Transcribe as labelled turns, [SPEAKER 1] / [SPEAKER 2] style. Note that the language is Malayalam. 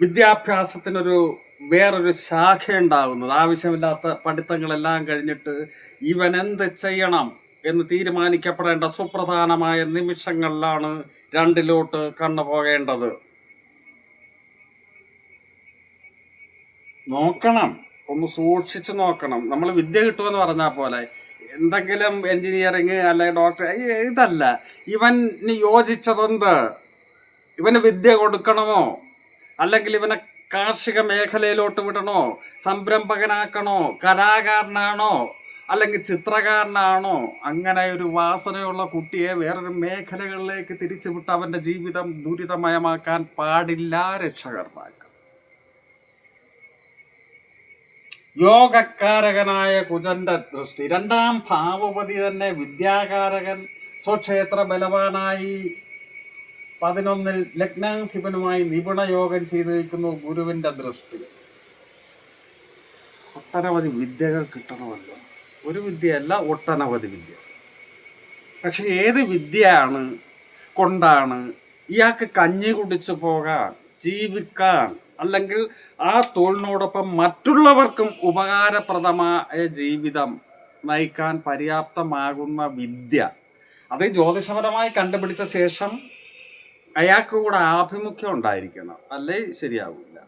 [SPEAKER 1] വിദ്യാഭ്യാസത്തിനൊരു വേറൊരു ശാഖ ഉണ്ടാകുന്നത് ആവശ്യമില്ലാത്ത പഠിത്തങ്ങളെല്ലാം കഴിഞ്ഞിട്ട് ഇവൻ എന്ത് ചെയ്യണം എന്ന് തീരുമാനിക്കപ്പെടേണ്ട സുപ്രധാനമായ നിമിഷങ്ങളിലാണ് രണ്ടിലോട്ട് കണ്ണു പോകേണ്ടത് നോക്കണം. ഒന്ന് സൂക്ഷിച്ചു നോക്കണം. നമ്മൾ വിദ്യ കിട്ടുമെന്ന് പറഞ്ഞാൽ പോലെ എന്തെങ്കിലും എൻജിനീയറിങ് അല്ലെ ഡോക്ടർ ഇതല്ല. ഇവന് യോജിച്ചതെന്ത്? ഇവന് വിദ്യ കൊടുക്കണമോ? അല്ലെങ്കിൽ ഇവനെ കാർഷിക മേഖലയിലോട്ട് വിടണോ? സംരംഭകനാക്കണോ? കലാകാരനാണോ? അല്ലെങ്കിൽ ചിത്രകാരനാണോ? അങ്ങനെ ഒരു വാസനയുള്ള കുട്ടിയെ വേറൊരു മേഖലകളിലേക്ക് തിരിച്ചുവിട്ട് അവന്റെ ജീവിതം ദുരിതമയമാക്കാൻ പാടില്ല രക്ഷകർത്താക്കൾ. യോഗക്കാരകനായ കുജന്റെ ദൃഷ്ടി. രണ്ടാം ഭാവപതി തന്നെ വിദ്യാകാരകൻ സ്വക്ഷേത്ര ബലവാനായി പതിനൊന്നിൽ ലഗ്നാധിപനുമായി നിപുണ യോഗം ചെയ്തിരിക്കുന്നു ഗുരുവിന്റെ ദൃഷ്ടി. ഒട്ടനവധി വിദ്യകൾ കിട്ടണമല്ലോ. ഒരു വിദ്യയല്ല ഒട്ടനവധി വിദ്യ. പക്ഷെ ഏത് വിദ്യയാണ് കൊണ്ടാണ് ഇയാൾക്ക് കഞ്ഞി കുടിച്ചു പോകാൻ ജീവിക്കാൻ അല്ലെങ്കിൽ ആ തൊഴിലിനോടൊപ്പം മറ്റുള്ളവർക്കും ഉപകാരപ്രദമായ ജീവിതം നയിക്കാൻ പര്യാപ്തമാകുന്ന വിദ്യ. അത് ജ്യോതിഷപരമായി കണ്ടുപിടിച്ച ശേഷം അയാൾക്ക് കൂടെ ആഭിമുഖ്യം ഉണ്ടായിരിക്കണം. അല്ലേ? ശരിയാവില്ല.